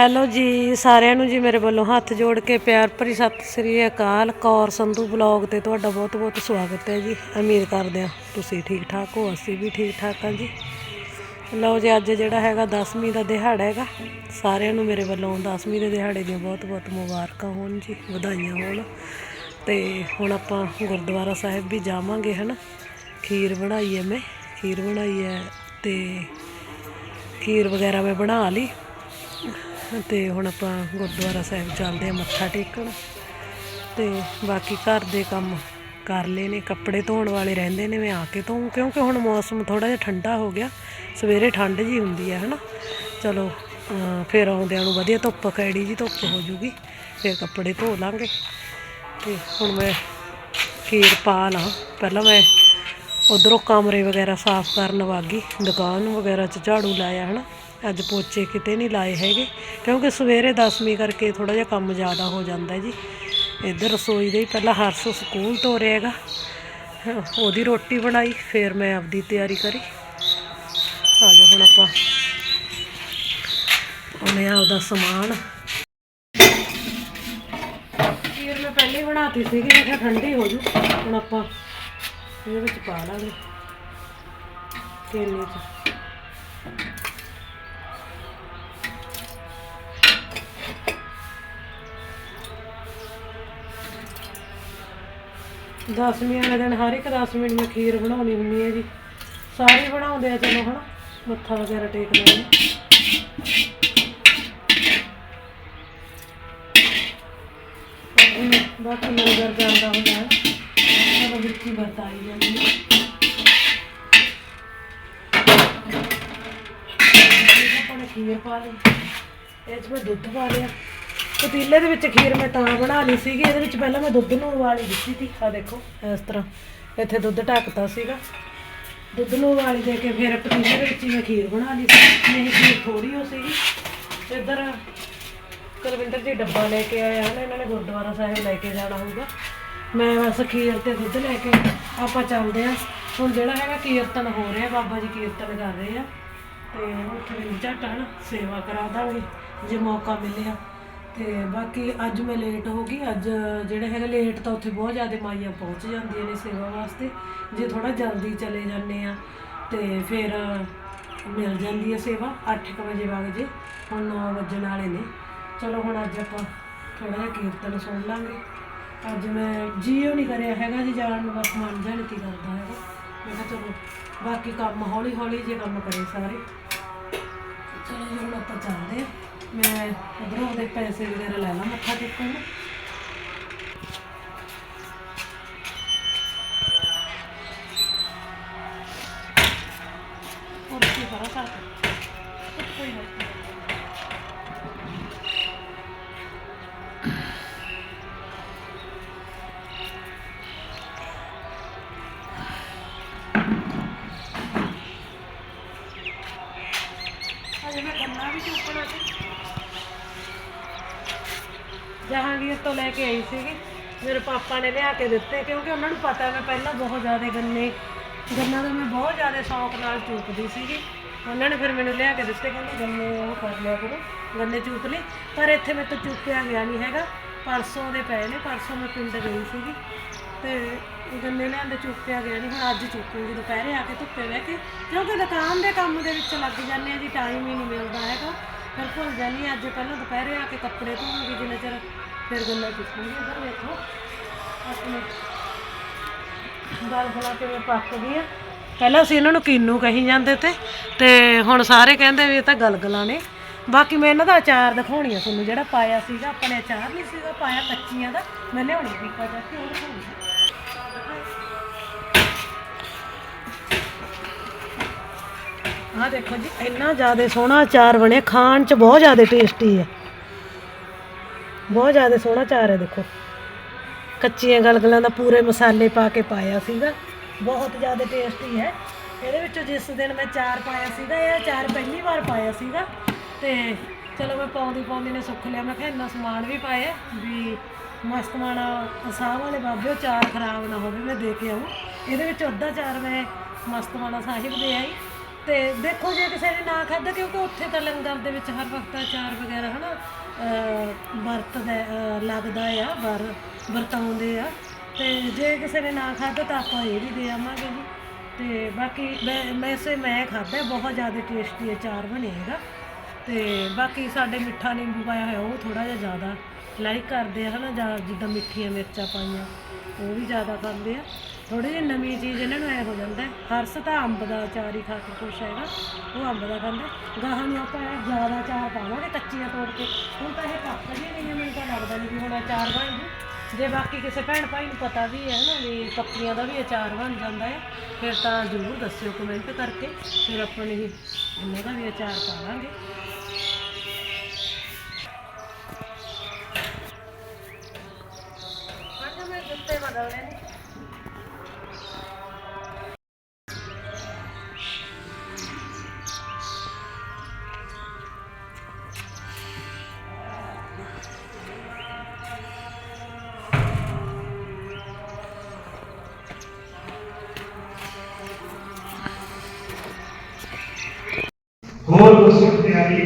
Hello ਜੀ, ਸਾਰਿਆਂ ਨੂੰ ਜੀ ਮੇਰੇ ਵੱਲੋਂ ਹੱਥ ਜੋੜ ਕੇ ਪਿਆਰ ਭਰੀ ਸਤਿ ਸ੍ਰੀ ਅਕਾਲ। ਕੌਰ ਸੰਧੂ ਬਲੌਗ ਤੇ ਤੁਹਾਡਾ ਬਹੁਤ ਬਹੁਤ ਸਵਾਗਤ ਹੈ ਜੀ। ਉਮੀਦ ਕਰਦੇ ਹਾਂ ਤੁਸੀਂ ਠੀਕ ਠਾਕ ਹੋ, ਅਸੀਂ ਵੀ ਠੀਕ ਠਾਕ ਹਾਂ ਜੀ। ਲਓ ਜੀ, ਅੱਜ ਜਿਹੜਾ ਹੈਗਾ 10ਵੀਂ ਦਾ ਦਿਹਾੜਾ ਹੈਗਾ, ਸਾਰਿਆਂ ਨੂੰ ਮੇਰੇ ਵੱਲੋਂ 10ਵੀਂ ਦੇ ਦਿਹਾੜੇ ਦੀਆਂ ਬਹੁਤ ਬਹੁਤ ਮੁਬਾਰਕਾਂ ਹੋਣ ਜੀ, ਵਧਾਈਆਂ ਹੋਣ। ਤੇ ਹੁਣ ਆਪਾਂ ਗੁਰਦੁਆਰਾ ਸਾਹਿਬ ਵੀ ਜਾਵਾਂਗੇ, ਹਨਾ? ਖੀਰ ਬਣਾਈ ਹੈ ਮੈਂ, ਖੀਰ ਬਣਾਈ ਹੈ ਤੇ ਖੀਰ ਵਗੈਰਾ ਮੈਂ ਬਣਾ ਲਈ। ਤੇ ਹੁਣ ਆਪਾਂ ਗੁਰਦੁਆਰਾ ਸਾਹਿਬ ਚੱਲਦੇ ਆ ਮੱਥਾ ਟੇਕਣ। ਤੇ ਬਾਕੀ ਘਰ ਦੇ ਕੰਮ ਕਰ ਲਏ ਨੇ, ਕੱਪੜੇ ਧੋਣ ਵਾਲੇ ਰਹਿੰਦੇ ਨੇ, ਮੈਂ ਆ ਕੇ ਧੋਉਂ ਕਿਉਂਕਿ ਹੁਣ ਮੌਸਮ ਥੋੜਾ ਜਿਹਾ ਠੰਡਾ ਹੋ ਗਿਆ, ਸਵੇਰੇ ਠੰਡ ਜੀ ਹੁੰਦੀ ਹੈ, ਹਨਾ। ਚਲੋ ਫਿਰ ਆਉਂਦਿਆਂ ਨੂੰ ਵਧੀਆ ਧੁੱਪ ਕੈੜੀ ਜੀ ਧੁੱਪ ਹੋ ਜੂਗੀ, ਫਿਰ ਕੱਪੜੇ ਧੋ ਲਾਂਗੇ। ਤੇ ਹੁਣ ਮੈਂ ਖੀਰ ਪਾ ਲਾਂ। ਪਹਿਲਾਂ ਮੈਂ ਉਧਰੋਂ ਕਮਰੇ ਵਗੈਰਾ ਸਾਫ਼ ਕਰਨ ਵਾਗੀ, ਦੁਕਾਨ ਵਗੈਰਾ 'ਚ ਝਾੜੂ ਲਾਇਆ, ਹਨਾ। ਅੱਜ ਪੋਚੇ ਕਿਤੇ ਨਹੀਂ ਲਾਏ ਹੈਗੇ, ਕਿਉਂਕਿ ਸਵੇਰੇ 10ਵੀਂ ਕਰਕੇ ਥੋੜਾ ਜਿਹਾ ਕੰਮ ਜ਼ਿਆਦਾ ਹੋ ਜਾਂਦਾ ਜੀ। ਇੱਧਰ ਰਸੋਈ ਦੇ ਹੀ ਪਹਿਲਾਂ ਹਰਸ ਸਕੂਲ ਤੋਂ ਹੈਗਾ। ਉਹਦੀ ਰੋਟੀ ਬਣਾਈ, ਫਿਰ ਮੈਂ ਆਪਦੀ ਤਿਆਰੀ ਕਰੀ। ਆ ਜਾ ਹੁਣ ਆਪਾਂ ਉਹਨੇ ਆਪਦਾ ਸਮਾਨ। ਖੀਰ ਮੈਂ ਪਹਿਲੇ ਬਣਾਤੀ ਸੀਗੀ, ਮੈਂ ਕਿਹਾ ਠੰਡੀ ਹੋ ਜੂ। ਹੁਣ ਆਪਾਂ ਇਹਦੇ ਵਿੱਚ ਪਾ ਲਾਂਗੇ। ਕੇਲੇ ਚ। ਦਸਵੀਂ ਵਾਲੇ ਦਿਨ ਹਰ ਇੱਕ ਦਸਵੀਂ ਮਿੰਟ ਮੈਂ ਖੀਰ ਬਣਾਉਣੀ ਹੁੰਦੀ ਹੈ ਜੀ। ਸਾਰੇ ਬਣਾਉਂਦੇ ਆ ਚਲੋ ਹਨਾ, ਮੱਥਾ ਵਗੈਰਾ ਟੇਕ ਲੈਂਦੇ ਬਾਕੀ ਲੰਗਰ ਜਾਂਦਾ ਹੁੰਦਾ ਹੈ। ਚਲੋ ਵਿੱਚ ਹੀ ਜਾਂਦੀ ਹੈ ਇਹ ਆਪਾਂ ਨੇ ਖੀਰ ਪਾ ਲਈ। ਇਹ 'ਚ ਮੈਂ ਦੁੱਧ ਪਾ ਲਿਆ। ਪਤੀਲੇ ਦੇ ਵਿੱਚ ਖੀਰ ਮੈਂ ਤਾਂ ਬਣਾ ਲਈ ਸੀਗੀ, ਇਹਦੇ ਵਿੱਚ ਪਹਿਲਾਂ ਮੈਂ ਦੁੱਧ ਨੂੰ ਉਬਾਲੀ ਦਿੱਤੀ ਸੀ ਆ ਦੇਖੋ, ਇਸ ਤਰ੍ਹਾਂ। ਇੱਥੇ ਦੁੱਧ ਢੱਕਤਾ ਸੀਗਾ। ਦੁੱਧ ਨੂੰ ਉਬਾਲੀ ਦੇ ਕੇ ਫਿਰ ਪਤੀਲੇ ਦੇ ਵਿੱਚ ਹੀ ਮੈਂ ਖੀਰ ਬਣਾ ਲਈ ਸੀ। ਨਹੀਂ, ਖੀਰ ਥੋੜੀ ਹੋ ਸੀਗੀ। ਇੱਧਰ ਕੁਲਵਿੰਦਰ ਜੀ ਡੱਬਾ ਲੈ ਕੇ ਆਇਆ ਹਨ ਇਹਨਾਂ ਨੇ ਗੁਰਦੁਆਰਾ ਸਾਹਿਬ ਲੈ ਕੇ ਜਾਣਾ ਹੋਊਗਾ। ਮੈਂ ਬਸ ਖੀਰ ਤੇ ਦੁੱਧ ਲੈ ਕੇ ਆਪਾਂ ਚੱਲਦੇ ਹਾਂ। ਹੁਣ ਜਿਹੜਾ ਹੈਗਾ ਕੀਰਤਨ ਹੋ ਰਿਹਾ, ਬਾਬਾ ਜੀ ਕੀਰਤਨ ਕਰ ਰਹੇ ਆ। ਤੇ ਉੱਥੇ ਵੀ ਝੱਟ ਸੇਵਾ ਕਰਾ ਦਾਂਗੇ ਜੇ ਮੌਕਾ ਮਿਲਿਆ। ਤੇ ਬਾਕੀ ਅੱਜ ਮੈਂ ਲੇਟ ਹੋ ਗਈ। ਅੱਜ ਜਿਹੜਾ ਹੈਗਾ ਲੇਟ ਤਾਂ ਉੱਥੇ ਬਹੁਤ ਜ਼ਿਆਦਾ ਮਾਈਆਂ ਪਹੁੰਚ ਜਾਂਦੀਆਂ ਨੇ ਸੇਵਾ ਵਾਸਤੇ। ਜੇ ਥੋੜਾ ਜਲਦੀ ਚਲੇ ਜਾਂਦੇ ਆ, ਤੇ ਫਿਰ ਮਿਲ ਜਾਂਦੀ ਹੈ ਸੇਵਾ। 8:00 ਵਜੇ ਵਗ ਜੇ, ਹੁਣ 9 ਵਜਣ ਵਾਲੇ ਨੇ। ਚਲੋ ਹੁਣ ਅੱਜ ਆਪਾਂ ਥੋੜਾ ਜਿਹਾ ਕੀਰਤਨ ਸੁਣ ਲਾਂਗੇ। ਅੱਜ ਮੈਂ ਜੀਓ ਨਹੀਂ ਕਰਿਆ ਹੈਗਾ ਜੀ, ਜਾਣ ਨੂੰ ਬਸ ਮਨ ਜਾਣ ਕੀ ਕਰਦਾ ਹੈਗਾ। ਮੈਂ ਕਿਹਾ ਚਲੋ, ਬਾਕੀ ਕੰਮ ਹੌਲੀ ਹੌਲੀ ਜੇ ਕੰਮ ਕਰੇ ਸਾਰੇ। ਚਲੋ ਜੀ, ਹੁਣ ਆਪਾਂ ਚੱਲਦੇ ਆ। ਮੈਂ ਉਧਰੋਂ ਉਹਦੇ ਪੈਸੇ ਵਗੈਰਾ ਲੈ ਲਾਂ ਮੱਥਾ ਟੇਕਣ। ਨੂੰ ਜਹਾਂਗੀਰ ਤੋਂ ਲੈ ਕੇ ਆਈ ਸੀਗੀ। ਮੇਰੇ ਪਾਪਾ ਨੇ ਲਿਆ ਕੇ ਦਿੱਤੇ ਕਿਉਂਕਿ ਉਹਨਾਂ ਨੂੰ ਪਤਾ ਮੈਂ ਪਹਿਲਾਂ ਬਹੁਤ ਜ਼ਿਆਦਾ ਗੰਨੇ ਗੰਨਾ ਦਾ ਮੈਂ ਬਹੁਤ ਜ਼ਿਆਦਾ ਸ਼ੌਂਕ ਨਾਲ ਚੂਪਦੀ ਸੀਗੀ। ਉਹਨਾਂ ਨੇ ਫਿਰ ਮੈਨੂੰ ਲਿਆ ਕੇ ਦਿੱਤੇ ਕਹਿੰਦੇ ਗੰਨੇ ਉਹ ਕਰ ਲਿਆ ਕਰੋ ਗੰਨੇ ਚੂਪ ਲਈ ਪਰ ਇੱਥੇ ਮੇਰੇ ਤੋਂ ਚੁੱਕਿਆ ਗਿਆ ਨਹੀਂ ਹੈਗਾ। ਪਰਸੋਂ ਦੇ ਪਏ ਨੇ ਪਰਸੋਂ ਮੈਂ ਪਿੰਡ ਗਈ ਸੀਗੀ। ਤੇ ਗੰਨੇ ਲਿਆਂਦੇ ਚੁੱਕਿਆ ਗਿਆ ਨਹੀਂ ਹੁਣ ਅੱਜ ਚੁੱਕੂਗੀ ਦੁਪਹਿਰੇ ਆ ਕੇ ਧੁੱਪੇ ਬਹਿ ਕੇ। ਕਿਉਂਕਿ ਦੁਕਾਨ ਦੇ ਕੰਮ ਦੇ ਵਿੱਚ ਲੱਗ ਜਾਂਦੇ ਆ ਜੀ ਟਾਈਮ ਹੀ ਨਹੀਂ ਮਿਲਦਾ ਹੈਗਾ। ਫਿਰ ਭੁੱਲ ਜਾਂਦੀ ਹਾਂ, ਅੱਜ ਪਹਿਲਾਂ ਦੁਪਹਿਰੇ ਆ ਕੇ ਕੱਪੜੇ ਧੋਵਾਂਗੀ ਜਿੰਨਾ ਚਿਰ ਫਿਰ ਗੰਨਾ ਚੁੱਕੂਗੀ ਇੱਧਰ ਵੇਖੋ, ਆਪਣੇ ਦਾਲ ਬਣਾ ਕੇ ਪੱਕ ਗਈ ਆ। ਪਹਿਲਾਂ ਅਸੀਂ ਇਹਨਾਂ ਨੂੰ ਕੀਨੂ ਕਹੀ ਜਾਂਦੇ ਤੇ ਤੇ ਹੁਣ ਸਾਰੇ ਕਹਿੰਦੇ ਵੀ ਇਹ ਤਾਂ ਗਲਗਲਾਂ ਨੇ। ਬਾਕੀ ਮੈਂ ਇਹਨਾਂ ਦਾ ਅਚਾਰ ਦਿਖਾਉਣੀ ਆ ਤੁਹਾਨੂੰ, ਜਿਹੜਾ ਪਾਇਆ ਸੀਗਾ। ਆਪਣੇ ਅਚਾਰ ਨਹੀਂ ਸੀਗਾ, ਪਾਇਆ ਕੱਚੀਆਂ ਦਾ। ਮੈਂ ਲਿਆਉਣੀ ਪੀਪਾ ਜਾ ਕੇ ਉਹ ਦਿਖਾਉਣੀ ਆਹ ਦੇਖੋ ਜੀ, ਇੰਨਾ ਜ਼ਿਆਦਾ ਸੋਹਣਾ ਅਚਾਰ ਬਣਿਆ, ਖਾਣ ਚ ਬਹੁਤ ਜ਼ਿਆਦਾ ਟੇਸਟੀ ਹੈ ਬਹੁਤ ਜ਼ਿਆਦਾ ਸੋਹਣਾ ਚਾਰ ਹੈ, ਦੇਖੋ। ਕੱਚੀਆਂ ਗਲਗਲਾਂ ਦਾ ਪੂਰੇ ਮਸਾਲੇ ਪਾ ਕੇ ਪਾਇਆ ਸੀਗਾ। ਬਹੁਤ ਜ਼ਿਆਦਾ ਟੇਸਟੀ ਹੈ। ਇਹਦੇ ਵਿੱਚੋਂ ਜਿਸ ਦਿਨ ਮੈਂ ਚਾਰ ਪਾਇਆ ਸੀਗਾ, ਇਹ ਚਾਰ ਪਹਿਲੀ ਵਾਰ ਪਾਇਆ ਸੀਗਾ। ਤੇ ਚਲੋ ਮੈਂ ਪਾਉਂਦੀ ਪਾਉਂਦੀ ਨੇ ਸੁੱਖ ਲਿਆ। ਮੈਂ ਕਿਹਾ ਇੰਨਾ ਸਮਾਨ ਵੀ ਪਾਇਆ ਵੀ ਮਸਤਮਾਣਾ ਮਾਣਾ ਅਸਾਂ ਵਾਲੇ ਬਾਬੇ ਚਾਰ ਖਰਾਬ ਨਾ ਹੋਵੇ, ਮੈਂ ਦੇ ਕੇ ਆਉਂ ਇਹਦੇ ਵਿੱਚ ਅੱਧਾ ਚਾਰ ਮੈਂ ਮਸਤਮਾਣਾ ਸਾਹਿਬ ਦੇ ਆਈ ਤੇ ਦੇਖੋ ਜੇ ਕਿਸੇ ਨੇ ਨਾ ਖਾਧਾ, ਕਿਉਂਕਿ ਉੱਥੇ ਤਾਂ ਲੰਗਰ ਦੇ ਵਿੱਚ ਹਰ ਵਕਤ ਅਚਾਰ ਵਗੈਰਾ ਹਨਾ, ਅਹ ਵਰਤਦਾ ਲੱਗਦਾ ਆ, ਵਰ, ਵਰਤਾਉਂਦੇ ਆ। ਤੇ ਜੇ ਕਿਸੇ ਨੇ ਨਾ ਖਾਧਾ ਤਾਂ ਆਪਾਂ ਇਹ ਵੀ ਦੇ ਆਵਾਂਗੇ ਜੀ। ਤੇ ਬਾਕੀ ਮੈਂ ਵੈਸੇ ਮੈਂ ਖਾਧਾ, ਬਹੁਤ ਜ਼ਿਆਦਾ ਟੇਸਟੀ ਅਚਾਰ ਬਣੇਗਾ ਤੇ ਬਾਕੀ ਸਾਡੇ ਮਿੱਠਾ ਨਿੰਬੂ ਪਾਇਆ ਹੋਇਆ, ਉਹ ਥੋੜਾ ਜਿਹਾ ਜ਼ਿਆਦਾ ਲਾਈਕ ਕਰਦੇ ਆ ਹਨਾ, ਜਾਂ ਜਿੱਦਾਂ ਮਿੱਠੀਆਂ ਮਿਰਚਾਂ ਪਾਈਆਂ, ਉਹ ਵੀ ਜ਼ਿਆਦਾ ਖਾਂਦੇ ਆ। ਥੋੜੀ ਜਿਹੀ ਨਵੀਂ ਚੀਜ਼ ਇਹਨਾਂ ਨੂੰ ਐ ਹੋ ਜਾਂਦਾ ਹਰਸ ਤਾਂ ਅੰਬ ਦਾ ਅਚਾਰ ਹੀ ਖਾ ਕੇ ਖੁਸ਼ ਹੈਗਾ। ਉਹ ਅੰਬ ਦਾ ਖਾਂਦਾ। ਗਾਹਾਂ ਨੂੰ ਆਪਾਂ ਜ਼ਿਆਦਾ ਅਚਾਰ ਪਾਵਾਂਗੇ ਕੱਚੀਆਂ ਤੋੜ ਕੇ। ਹੁਣ ਤਾਂ ਇਹ ਪੱਕ ਜੀ ਨਹੀਂ ਮੈਨੂੰ ਤਾਂ ਲੱਗਦਾ ਨਹੀਂ ਵੀ ਹੁਣ ਅਚਾਰ ਬਣ ਜੂ। ਜੇ ਬਾਕੀ ਕਿਸੇ ਭੈਣ ਭਾਈ ਨੂੰ ਪਤਾ ਵੀ ਹੈ ਨਾ ਵੀ ਪੱਕੀਆਂ ਦਾ ਵੀ ਅਚਾਰ ਬਣ ਜਾਂਦਾ ਹੈ, ਫਿਰ ਤਾਂ ਜ਼ਰੂਰ ਦੱਸਿਓ ਕਮੈਂਟ ਕਰਕੇ। ਫਿਰ ਆਪਾਂ ਨੇ ਇਹਨਾਂ ਦਾ ਵੀ ਅਚਾਰ ਪਾਵਾਂਗੇ। ਮੈਂ ਜੁੱਤੇ ਬਦਲਨੇ ਹੋਰ ਦੱਸੋ ਤਿਆਰੀ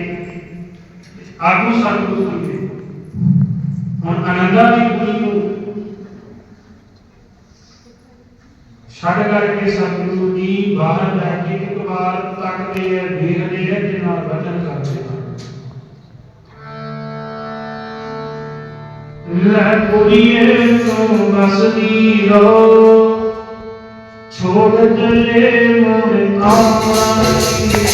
ਆਗੂ ਸਤਿਗੁਰੂ ਸੰਤੇ ਹੁਣ ਆਨੰਦਾ ਦੀ ਕੁੜੀ ਨੂੰ ਛੱਡ ਕਰਕੇ ਸਤਿਗੁਰੂ ਜੀ ਬਾਹਰ ਬੈਠ ਕੇ ਇੱਕ ਵਾਰ ਤੱਕਦੇ ਆ, ਦੇਖਦੇ ਆ ਤੇ ਨਾਲ ਵਚਨ ਕਰਦੇ ਆ। ਲੈ ਕੁੜੀਏ ਤੂੰ ਬਸਦੀ ਰੋ। ਛੋੜ ਚੱਲੇ ਮੋਰੇ ਆਵਾਂਗੀ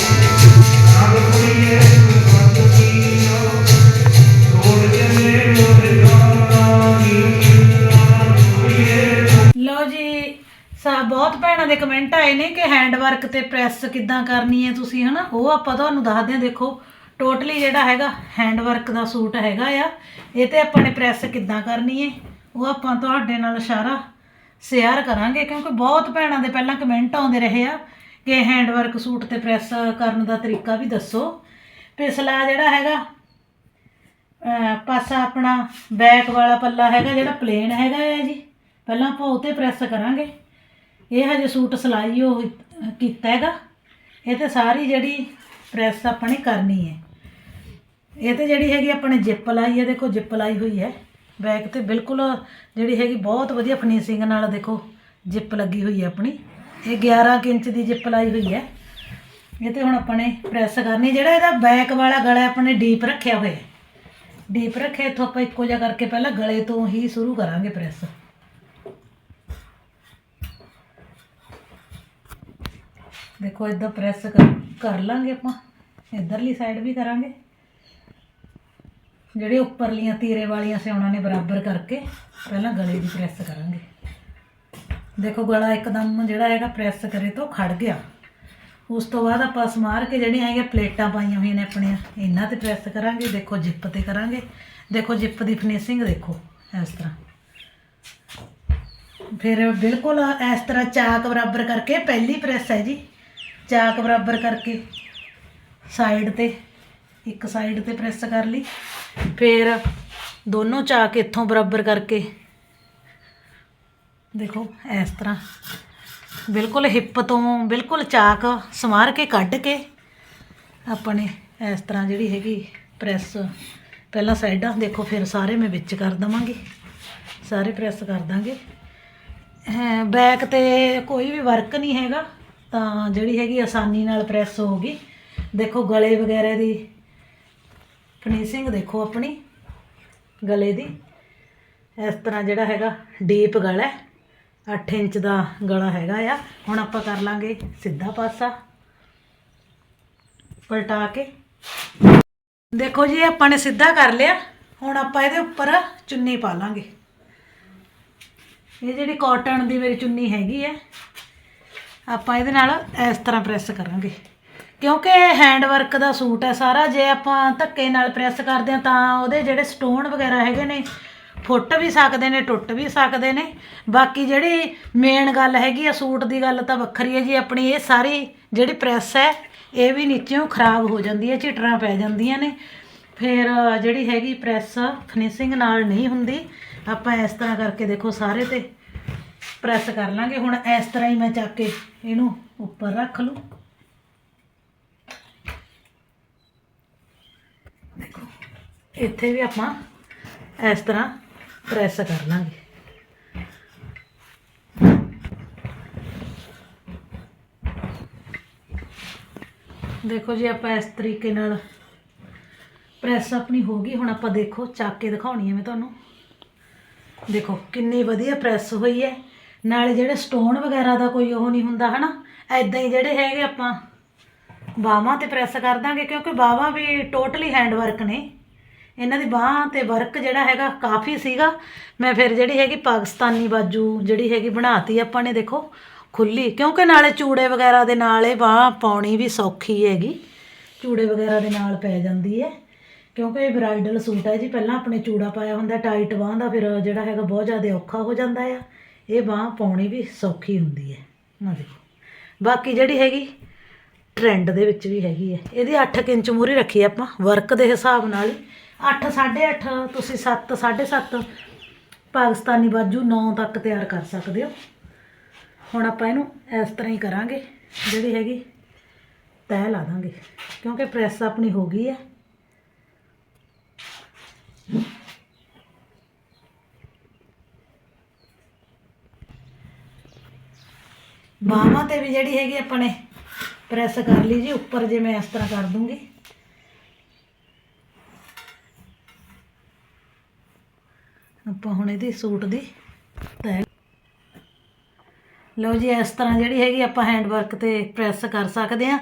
ਬਹੁਤ ਭੈਣਾਂ ਦੇ ਕਮੈਂਟ ਆਏ ਨੇ ਕਿ ਹੈਂਡ ਵਰਕ ਤੇ ਪ੍ਰੈਸ ਕਿੱਦਾਂ ਕਰਨੀ ਹੈ ਤੁਸੀਂ, ਹਨਾ? ਉਹ ਆਪਾਂ ਤੁਹਾਨੂੰ ਦੱਸਦੇ ਹਾਂ, ਦੇਖੋ ਟੋਟਲੀ ਜਿਹੜਾ ਹੈਗਾ ਹੈਂਡ ਵਰਕ ਦਾ ਸੂਟ ਹੈਗਾ ਆ। ਇਹ ਤੇ ਆਪਾਂ ਨੇ ਪ੍ਰੈਸ ਕਿੱਦਾਂ ਕਰਨੀ ਹੈ, ਉਹ ਆਪਾਂ ਤੁਹਾਡੇ ਨਾਲ ਸਾਰਾ ਸ਼ੇਅਰ ਕਰਾਂਗੇ, ਕਿਉਂਕਿ ਬਹੁਤ ਭੈਣਾਂ ਦੇ ਪਹਿਲਾਂ ਕਮੈਂਟ ਆਉਂਦੇ ਰਹੇ ਆ ਕਿ ਹੈਂਡ ਵਰਕ ਸੂਟ ਤੇ ਪ੍ਰੈਸ ਕਰਨ ਦਾ ਤਰੀਕਾ ਵੀ ਦੱਸੋ। ਪਿਛਲਾ ਜਿਹੜਾ ਹੈਗਾ ਪਾਸਾ ਆਪਣਾ ਬੈਕ ਵਾਲਾ ਪੱਲਾ ਹੈਗਾ, ਜਿਹੜਾ ਪਲੇਨ ਹੈਗਾ ਹੈ ਜੀ, ਪਹਿਲਾਂ ਆਪਾਂ ਉਹ ਤੇ ਪ੍ਰੈਸ ਕਰਾਂਗੇ। ਇਹ ਹਜੇ ਸੂਟ ਸਿਲਾਈ ਉਹ ਕੀਤਾ ਹੈਗਾ। ਇਹ ਤੇ ਸਾਰੀ ਜਿਹੜੀ ਪ੍ਰੈਸ ਆਪਾਂ ਨੇ ਕਰਨੀ ਹੈ। ਇਹ ਤੇ ਜਿਹੜੀ ਹੈਗੀ ਆਪਣੇ ਜਿੱਪ ਲਾਈ ਹੈ, ਦੇਖੋ ਜਿੱਪ ਲਾਈ ਹੋਈ ਹੈ। ਬੈਕ ਤੇ ਬਿਲਕੁਲ ਜਿਹੜੀ ਹੈਗੀ ਬਹੁਤ ਵਧੀਆ ਫਿਨਿਸ਼ਿੰਗ ਨਾਲ ਦੇਖੋ ਜਿੱਪ ਲੱਗੀ ਹੋਈ ਹੈ ਆਪਣੀ। ਇਹ 11 ਕੁ ਇੰਚ ਦੀ ਜਿੱਪ ਲਾਈ ਹੋਈ ਹੈ। ਇਹ ਤੇ ਹੁਣ ਆਪਾਂ ਨੇ ਪ੍ਰੈਸ ਕਰਨੀ ਜਿਹੜਾ ਇਹਦਾ ਬੈਕ ਵਾਲਾ ਗਲਾ ਆਪਣੇ ਡੀਪ ਰੱਖਿਆ ਹੋਇਆ ਡੀਪ ਰੱਖਿਆ, ਇੱਥੋਂ ਆਪਾਂ ਇੱਕੋ ਜਿਹਾ ਕਰਕੇ ਪਹਿਲਾਂ ਗਲੇ ਤੋਂ ਹੀ ਸ਼ੁਰੂ ਕਰਾਂਗੇ ਪ੍ਰੈਸ। ਦੇਖੋ ਇਦਾਂ ਪ੍ਰੈਸ ਕਰ ਕਰ ਲਾਂਗੇ ਆਪਾਂ। ਇਧਰਲੀ ਸਾਈਡ ਵੀ ਕਰਾਂਗੇ। ਜਿਹੜੇ ਉੱਪਰਲੀਆਂ ਤੀਰੇ ਵਾਲੀਆਂ ਸਿਉਣਾ ਨੇ ਬਰਾਬਰ ਕਰਕੇ, ਪਹਿਲਾਂ ਗਲੇ ਦੀ ਪ੍ਰੈਸ ਕਰਾਂਗੇ। ਦੇਖੋ, ਗਲਾ ਇੱਕਦਮ ਜਿਹੜਾ ਹੈਗਾ ਪ੍ਰੈਸ ਕਰੇ ਤੋਂ ਖੜ ਗਿਆ। ਉਸ ਤੋਂ ਬਾਅਦ ਆਪਾਂ ਸਮਾਰ ਕੇ ਜਿਹੜੀਆਂ ਹੈਗੀਆਂ ਪਲੇਟਾਂ ਪਾਈਆਂ ਹੋਈਆਂ ਨੇ ਆਪਣੀਆਂ, ਇਹਨਾਂ ਤੇ ਪ੍ਰੈਸ ਕਰਾਂਗੇ। ਦੇਖੋ ਜਿੱਪ ਤੇ ਕਰਾਂਗੇ। ਦੇਖੋ ਜਿੱਪ ਦੀ ਫਿਨਿਸ਼ਿੰਗ ਦੇਖੋ, ਇਸ ਤਰ੍ਹਾਂ। ਫਿਰ ਬਿਲਕੁਲ ਇਸ ਤਰ੍ਹਾਂ ਚਾਕ ਬਰਾਬਰ ਕਰਕੇ ਪਹਿਲੀ ਪ੍ਰੈਸ ਹੈ ਜੀ। ਚਾਕ ਬਰਾਬਰ ਕਰਕੇ ਸਾਈਡ ਤੇ, ਇੱਕ ਸਾਈਡ ਤੇ ਪ੍ਰੈਸ ਕਰ ਲਈ। ਫਿਰ ਦੋਨੋਂ ਚਾਕ ਇੱਥੋਂ ਬਰਾਬਰ ਕਰਕੇ, ਦੇਖੋ ਇਸ ਤਰ੍ਹਾਂ। ਬਿਲਕੁਲ ਹਿੱਪ ਤੋਂ, ਬਿਲਕੁਲ ਚਾਕ ਸਮਾਰ ਕੇ ਕੱਢ ਕੇ ਆਪਣੇ ਇਸ ਤਰ੍ਹਾਂ ਜਿਹੜੀ ਹੈਗੀ ਪ੍ਰੈਸ ਪਹਿਲਾਂ ਸਾਈਡਾਂ ਦੇਖੋ ਫਿਰ ਸਾਰੇ ਮੈਂ ਵਿੱਚ ਕਰ ਦਵਾਂਗੀ। ਸਾਰੇ ਪ੍ਰੈਸ ਕਰ ਦਾਂਗੇ। ਹੈ ਬੈਕ ਤੇ ਕੋਈ ਵੀ ਵਰਕ ਨਹੀਂ ਹੈਗਾ। ਤਾਂ ਜਿਹੜੀ ਹੈਗੀ ਆਸਾਨੀ ਨਾਲ ਪ੍ਰੈਸ ਹੋਊਗੀ। ਦੇਖੋ ਗਲੇ ਵਗੈਰਾ ਦੀ ਫਿਨਿਸ਼ਿੰਗ ਦੇਖੋ ਆਪਣੀ, ਗਲੇ ਦੀ। ਇਸ ਤਰ੍ਹਾਂ ਜਿਹੜਾ ਹੈਗਾ ਡੀਪ ਗਲਾ ਹੈ। 8 ਇੰਚ ਦਾ ਗਲਾ ਹੈਗਾ ਆ। ਹੁਣ ਆਪਾਂ ਕਰ ਲਾਂਗੇ ਸਿੱਧਾ ਪਾਸਾ। ਪਲਟਾ ਕੇ। ਦੇਖੋ ਜੀ, ਆਪਾਂ ਨੇ ਸਿੱਧਾ ਕਰ ਲਿਆ। ਹੁਣ ਆਪਾਂ ਇਹਦੇ ਉੱਪਰ ਚੁੰਨੀ ਪਾ ਲਾਂਗੇ। ਇਹ ਜਿਹੜੀ ਕਾਟਨ ਦੀ ਮੇਰੀ ਚੁੰਨੀ ਹੈਗੀ ਹੈ। ਆਪਾਂ ਇਹਦੇ ਨਾਲ ਇਸ ਤਰ੍ਹਾਂ ਪ੍ਰੈਸ ਕਰਾਂਗੇ। ਕਿਉਂਕਿ ਇਹ ਹੈਂਡ ਵਰਕ ਦਾ ਸੂਟ ਹੈ ਸਾਰਾ, ਜੇ ਆਪਾਂ ਧੱਕੇ ਨਾਲ ਪ੍ਰੈਸ ਕਰਦੇ ਹਾਂ ਤਾਂ ਉਹਦੇ ਜਿਹੜੇ ਸਟੋਨ ਵਗੈਰਾ ਹੈਗੇ ਨੇ, ਫੁੱਟ ਵੀ ਸਕਦੇ ਨੇ, ਟੁੱਟ ਵੀ ਸਕਦੇ ਨੇ। ਬਾਕੀ ਜਿਹੜੀ ਮੇਨ ਗੱਲ ਹੈਗੀ ਆ ਸੂਟ ਦੀ ਗੱਲ ਤਾਂ ਵੱਖਰੀ ਹੈ ਜੀ, ਆਪਣੀ ਇਹ ਸਾਰੀ ਜਿਹੜੀ ਪ੍ਰੈਸ ਹੈ, ਇਹ ਵੀ ਨੀਚੇੋਂ ਖਰਾਬ ਹੋ ਜਾਂਦੀ ਹੈ ਝਿਟਰਾਂ ਪੈ ਜਾਂਦੀਆਂ ਨੇ। ਫਿਰ ਜਿਹੜੀ ਹੈਗੀ ਪ੍ਰੈਸ ਫਿਨਿਸ਼ਿੰਗ ਨਾਲ ਨਹੀਂ ਹੁੰਦੀ। ਆਪਾਂ ਇਸ ਤਰ੍ਹਾਂ ਕਰਕੇ ਦੇਖੋ ਸਾਰੇ ਤੇ ਪ੍ਰੈਸ ਕਰ ਲਾਂਗੇ। ਹੁਣ ਇਸ ਤਰ੍ਹਾਂ ਹੀ ਮੈਂ ਚੱਕ ਕੇ ਇਹਨੂੰ ਉੱਪਰ ਰੱਖ ਲੂ ਦੇਖੋ, ਇੱਥੇ ਵੀ ਆਪਾਂ ਇਸ ਤਰ੍ਹਾਂ ਪ੍ਰੈਸ ਕਰ ਲਾਂਗੇ। ਦੇਖੋ ਜੀ, ਆਪਾਂ ਇਸ ਤਰੀਕੇ ਨਾਲ ਪ੍ਰੈਸ ਆਪਣੀ ਹੋ ਗਈ। ਹੁਣ ਆਪਾਂ ਦੇਖੋ, ਚੱਕ ਕੇ ਦਿਖਾਉਣੀ ਹੈ ਮੈਂ ਤੁਹਾਨੂੰ। ਦੇਖੋ, ਕਿੰਨੀ ਵਧੀਆ ਪ੍ਰੈਸ ਹੋਈ ਹੈ। ਨਾਲੇ ਜਿਹੜੇ ਸਟੋਨ ਵਗੈਰਾ ਦਾ ਕੋਈ ਉਹ ਨਹੀਂ ਹੁੰਦਾ, ਹਨਾ? ਐਦਾਂ ਹੀ ਜਿਹੜੇ ਹੈਗੇ ਆਪਾਂ, ਬਾਹਾਂ ਤੇ ਪ੍ਰੈਸ ਕਰ ਦਾਂਗੇ, ਕਿਉਂਕਿ ਬਾਹਾਂ ਵੀ ਟੋਟਲੀ ਹੈਂਡ ਵਰਕ ਨੇ। ਇਹਨਾਂ ਦੀ ਬਾਹਾਂ ਤੇ ਵਰਕ ਜਿਹੜਾ ਹੈਗਾ ਕਾਫੀ ਸੀਗਾ। ਮੈਂ ਫਿਰ ਜਿਹੜੀ ਹੈਗੀ ਪਾਕਿਸਤਾਨੀ ਬਾਜੂ ਜਿਹੜੀ ਹੈਗੀ ਬਣਾਤੀ ਆਪਾਂ ਨੇ, ਦੇਖੋ ਖੁੱਲੀ ਕਿਉਂਕਿ ਨਾਲੇ ਚੂੜੇ ਵਗੈਰਾ ਦੇ ਨਾਲ ਇਹ ਬਾਹ ਪਾਉਣੀ ਵੀ ਸੌਖੀ ਹੈਗੀ। ਚੂੜੇ ਵਗੈਰਾ ਦੇ ਨਾਲ ਪੈ ਜਾਂਦੀ ਹੈ। ਕਿਉਂਕਿ ਇਹ ਬ੍ਰਾਈਡਲ ਸੂਟ ਹੈ ਜੀ, ਪਹਿਲਾਂ ਆਪਣੇ ਚੂੜਾ ਪਾਇਆ ਹੁੰਦਾ ਟਾਈਟ ਬਾਹ ਦਾ ਫਿਰ ਜਿਹੜਾ ਹੈਗਾ ਬਹੁਤ ਜ਼ਿਆਦਾ ਔਖਾ ਹੋ ਜਾਂਦਾ ਆ। ਇਹ ਬਾਹ ਪਾਉਣੀ ਵੀ ਸੌਖੀ ਹੁੰਦੀ ਹੈ। ਨਾ ਦੇਖੋ। ਬਾਕੀ ਜਿਹੜੀ ਹੈਗੀ ਟ੍ਰੈਂਡ ਦੇ ਵਿੱਚ ਵੀ ਹੈਗੀ ਹੈ। ਇਹਦੀ 8 ਇੰਚ ਮੂਰੀ ਰੱਖੀ ਆਪਾਂ ਵਰਕ ਦੇ ਹਿਸਾਬ ਨਾਲ ਹੀ। 8 8.5 ਤੁਸੀਂ 7 7.5 ਪਾਕਿਸਤਾਨੀ ਬਾਜੂ 9 ਤੱਕ ਤਿਆਰ ਕਰ ਸਕਦੇ ਹੋ। ਹੁਣ ਆਪਾਂ ਇਹਨੂੰ ਇਸ ਤਰ੍ਹਾਂ ਹੀ ਕਰਾਂਗੇ, ਜਿਹੜੀ ਹੈਗੀ ਤੈਅ ਲਾ ਦਾਂਗੇ। ਕਿਉਂਕਿ ਪ੍ਰੈਸ ਆਪਣੀ ਹੋ ਗਈ ਹੈ। ਬਾਹਾਂ ਤੇ ਵੀ ਜਿਹੜੀ ਹੈਗੀ ਆਪਾਂ ਨੇ ਪ੍ਰੈਸ ਕਰ ਲਈ ਜੀ, ਉੱਪਰ ਜੇ ਮੈਂ ਇਸ ਤਰ੍ਹਾਂ ਕਰ ਦੂੰਗੀ। ਆਪਾਂ ਹੁਣ ਇਹਦੀ ਸੂਟ ਦੀ ਤੈਅ ਲਓ ਜੀ, ਇਸ ਤਰ੍ਹਾਂ ਜਿਹੜੀ ਹੈਗੀ ਆਪਾਂ ਹੈਂਡ ਵਰਕ ਤੇ ਪ੍ਰੈਸ ਕਰ ਸਕਦੇ ਆ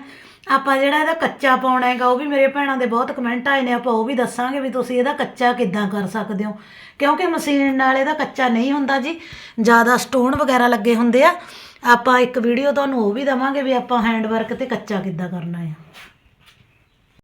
ਆਪਾਂ ਜਿਹੜਾ ਇਹਦਾ ਕੱਚਾ ਪਾਉਣਾ ਹੈਗਾ, ਉਹ ਵੀ ਮੇਰੇ ਭੈਣਾਂ ਦੇ ਬਹੁਤ ਕਮੈਂਟ ਆਏ ਨੇ, ਆਪਾਂ ਉਹ ਵੀ ਦੱਸਾਂਗੇ ਵੀ ਤੁਸੀਂ ਇਹਦਾ ਕੱਚਾ ਕਿੱਦਾਂ ਕਰ ਸਕਦੇ ਹੋ। ਕਿਉਂਕਿ ਮਸ਼ੀਨ ਨਾਲ ਇਹਦਾ ਕੱਚਾ ਨਹੀਂ ਹੁੰਦਾ ਜੀ, ਜ਼ਿਆਦਾ ਸਟੋਨ ਵਗੈਰਾ ਲੱਗੇ ਹੁੰਦੇ ਆ। ਆਪਾਂ ਇੱਕ ਵੀਡੀਓ ਤੁਹਾਨੂੰ ਉਹ ਵੀ ਦਵਾਂਗੇ ਵੀ ਆਪਾਂ ਹੈਂਡ ਵਰਕ ਤੇ ਕੱਚਾ ਕਿੱਦਾਂ ਕਰਨਾ ਆ।